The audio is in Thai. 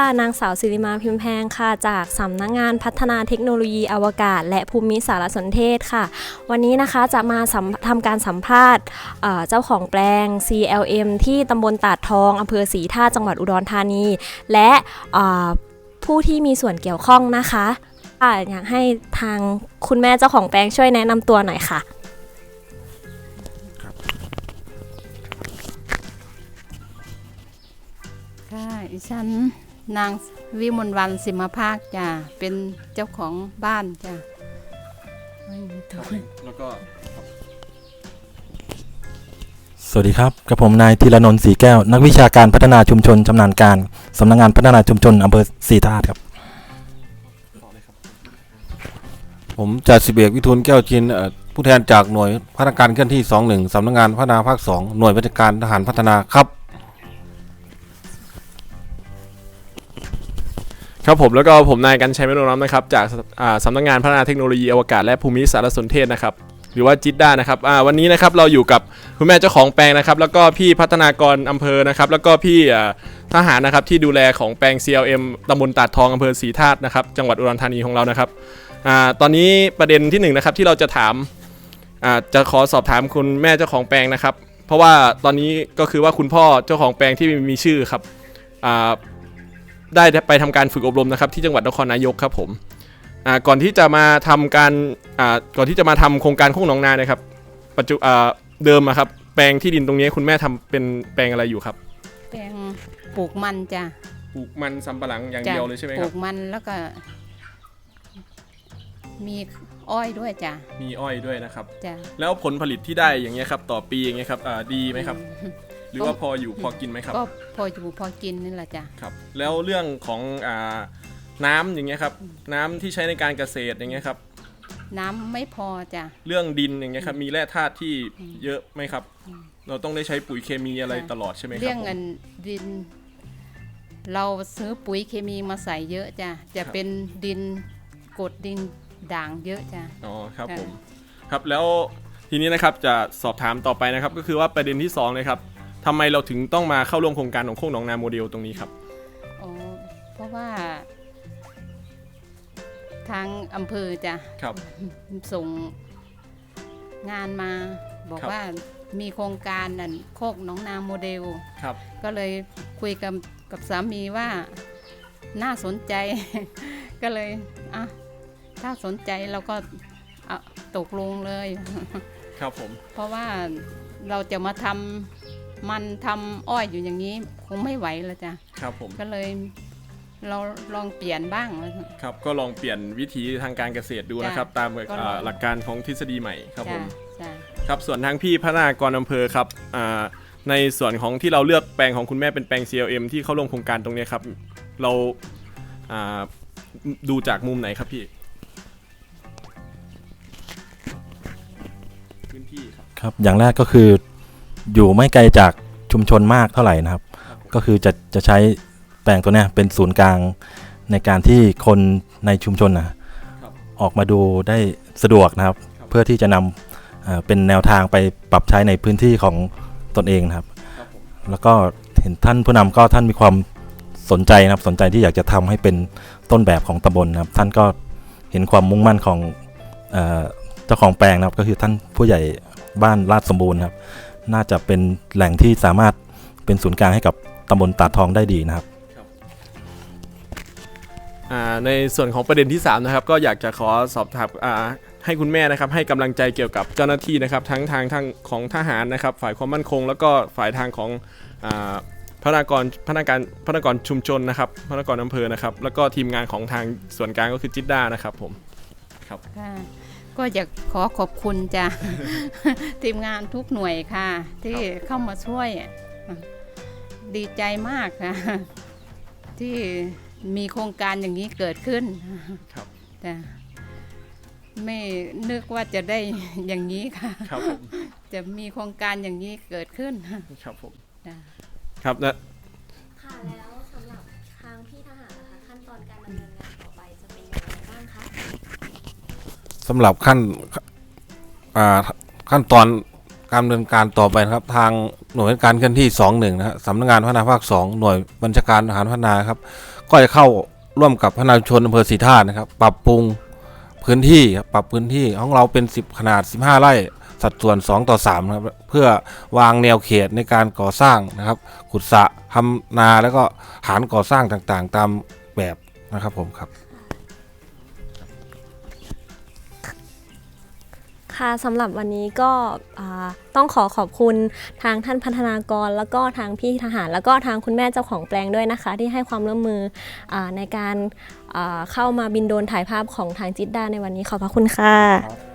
่ะนางสาวศิริมาพิมพ์แพงค่ะ จากสำนักงานพัฒนาเทคโนโลยีอวกาศ และภูมิสารสนเทศค่ะ วันนี้นะคะจะมาทำการสัมภาษณ์เจ้าของแปลง CLM ที่ตำบลตาดทองอำเภอศรีท่าตุจังหวัดอุดรธานี และผู้ที่มีส่วนเกี่ยวข้องนะคะค่ะอยากให้ทางคุณแม่เจ้าของแปลงช่วยแนะนำตัวหน่อยค่ะ ค่ะอีฉัน นางวิมลวันสิมภาคจ้ะเป็นเจ้าของบ้านจ้ะไม่มีตัวแล้วก็สวัสดีครับกับผมนายธีรนนท์ศรีแก้ว นักวิชาการพัฒนาชุมชนชำนาญการสำนักงานพัฒนาชุมชนอำเภอศรีธาตุครับ ผมจ่าสิบเอกวิทูลแก้วจินเอ่อผู้แทนจากหน่วยพัฒนาการเคลื่อนที่ 21สำนักงานพัฒนาภาค 2 หน่วยราชการทหารพัฒนาครับ ครับผมแล้วก็ผมนายกันชัยเมโนรัมนะครับจากอ่าสำนักงานพัฒนาเทคโนโลยีอวกาศและภูมิสารสนเทศนะครับหรือว่าจิตด้านะครับวันนี้นะครับเราอยู่กับคุณแม่เจ้าของแปลงนะครับ แล้วก็พี่พัฒนากรอำเภอนะครับ แล้วก็พี่ทหารนะครับที่ดูแลของแปลง CLM ตำบลตาดทองอำเภอศรีธาตุนะครับจังหวัดอุดรธานีของเรานะครับอตอนนี้ประเด็นที่หนึ่งนะครับที่เราจะถามาจะขอสอบถามคุณแม่เจ้าของแปลงนะครับ เพราะว่าตอนนี้ก็คือว่าคุณพ่อเจ้าของแปลงที่มีชื่อครับอ่า ได้ไปทำการฝึกอบรมนะครับ ที่จังหวัดนครนายกครับผมอ่าก่อนที่จะมาทำการอ่าก่อนที่จะมาทำโครงการโค้งหนองนานะครับ ปัจจุอ่าเดิมอะครับ แปลงที่ดินตรงนี้คุณแม่ทำเป็นแปลงอะไรอยู่ครับ แปลงปลูกมันจ้ะปลูกมันสำปะหลังอย่างจ้ะเดียวเลยใช่ไหมปคลูรับกมันแล้วก็ มีอ้อยด้วยจ้ะมีอ้อยด้วยนะครับจ้ะแล้วผลผลิตที่ได้อย่างเงี้ยครับ ต่อปีอย่างเงี้ยครับอ่าดีไหมครับ หรือว่าพออยู่พอกินไหมครับ ก็พออยู่พอกินนี่แหละจ้ะ ครับ แล้วเรื่องของอ่าน้ำอย่างเงี้ยครับ น้ำที่ใช้ในการเกษตรอย่างเงี้ยครับ น้ำไม่พอจ้ะ เรื่องดินอย่างเงี้ยครับ มีแร่ธาตุที่เยอะไหมครับ เราต้องได้ใช้ปุ๋ยเคมีอะไรค่ะตลอดใช่ไหมครับเรื่องผม เงินดิน เราซื้อปุ๋ยเคมีมาใส่เยอะจ้ะ จะครับ เป็นดินกรดดินด่างเยอะจ้ะ อ๋อครับค่ะ ผมครับแล้วทีนี้นะครับจะสอบถามต่อไปนะครับ ก็คือว่าประเด็นที่สองเลยครับ ทำไมเราถึงต้องมาเข้าร่วมโครงการของโค้งหนองนาโมเดลตรงนี้ครับ อ๋อเพราะว่า ทางอำเภอจ้ะครับ ส่งงานมา บอกครับ ว่ามีโครงการนั่นโคกหน้องนาโมเดล ครับ ก็เลยคุยกับกับสามีว่าน่าสนใจ ก็เลยอะถ้าสนใจเราก็เอาตกลงเลย ครับผม เพราะว่าเราจะมาทำ มันทำอ้อยอยู่อย่างนี้คงไม่ไหวแล้วจ้ะครับผม ก็เลยเราลองเปลี่ยนบ้าง ครับก็ลองเปลี่ยนวิธีทางการเกษตรดูนะครับ จ้ะตามก็ลอง อ่าหลักการของทฤษฎีใหม่ครับผจ้ะม จ้ะ ครับส่วนทางพี่พัฒนากรอำเภอครับอ่าในส่วนของที่เราเลือกแปลงของคุณแม่เป็นแปลง CLM ที่เข้าร่วมโครงการตรงเนี้ยครับ เราอ่าดูจากมุมไหนครับพี่พื้นที่ครับ ครับอย่างแรกก็คือ อยู่ไม่ไกลจากชุมชนมากเท่าไหร่นะครับ ก็คือจะจะใช้แปลงตัวเนี้ยเป็นศูนย์กลางในการที่คนในชุมชนนะครับออกมาดูได้สะดวกนะครับครับเพื่อที่จะนำเอ่อเป็นแนวทางไปปรับใช้ในพื้นที่ของตนเองนะครับครับผมแล้วก็เห็นท่านผู้นำก็ท่านมีความสนใจนะครับสนใจที่อยากจะทำให้เป็นต้นแบบของตำบลนะครับ ท่านก็เห็นความมุ่งมั่นของเอ่อเจ้าของแปลงนะครับ ก็คือท่านผู้ใหญ่บ้านลาดสมบูรณ์นะครับ น่าจะเป็นแหล่งที่สามารถเป็นศูนย์กลางให้กับตำบลตาดทองได้ดีนะครับ อ่าในส่วนของประเด็นที่ 3 นะครับ ก็อยากจะขอสอบถามอ่าให้คุณแม่นะครับ ให้กำลังใจเกี่ยวกับเจ้าหน้าที่นะครับ ทั้งทางทางของทหารนะครับ ฝ่ายความมั่นคง แล้วก็ฝ่ายทางของอ่าพนักงานพนักงานพนักงานชุมชนนะครับพนักงานอำเภอนะครับ แล้วก็ทีมงานของทางส่วนกลางก็คือจิตด้านะครับผม ค่ะ ก็อยากขอขอบคุณจ้ะ ทีมงานทุกหน่วยค่ะ ที่เข้ามาช่วยอะดีใจมากค่ะ ที่มีโครงการอย่างนี้เกิดขึ้นครับจ้ะไม่นึกว่าจะได้อย่างนี้ค่ะครับผมจะมีโครงการอย่างนี้เกิดขึ้นครับผมจ้ะครับและค่ะ สำหรับขั้นขั้นตอนการดำเนินการต่อไปนะครับ ทางหน่วยการเคลื่อนที่ 21 นะฮะสำนักงานพัฒนาภาค 2 หน่วยบัญชาการทหารพัฒนาครับ ก็จะเข้าร่วมกับพนาชนอำเภอศรีธาตุนะครับ ปรับปรุงพื้นที่ครับปรับพื้นที่ของเราเป็น 10 ขนาด 15 ไร่สัดส่วน 2 ต่อ3ครับเพื่อวางแนวเขตในการก่อสร้างนะครับ ขุดสระทำนาแล้วก็ฐานก่อสร้างต่างๆ ตามแบบนะครับผมครับ ค่ะสำหรับวันนี้ก็ต้องขอขอบคุณทางท่านพัฒนากร แล้วก็ทางพี่ทหาร แล้วก็ทางคุณแม่เจ้าของแปลงด้วยนะคะ ที่ให้ความร่วมมืออในการเข้ามาบินโดนถ่ายภาพของทางจิตด้าในวันนี้ขอบพระคุณค่ะ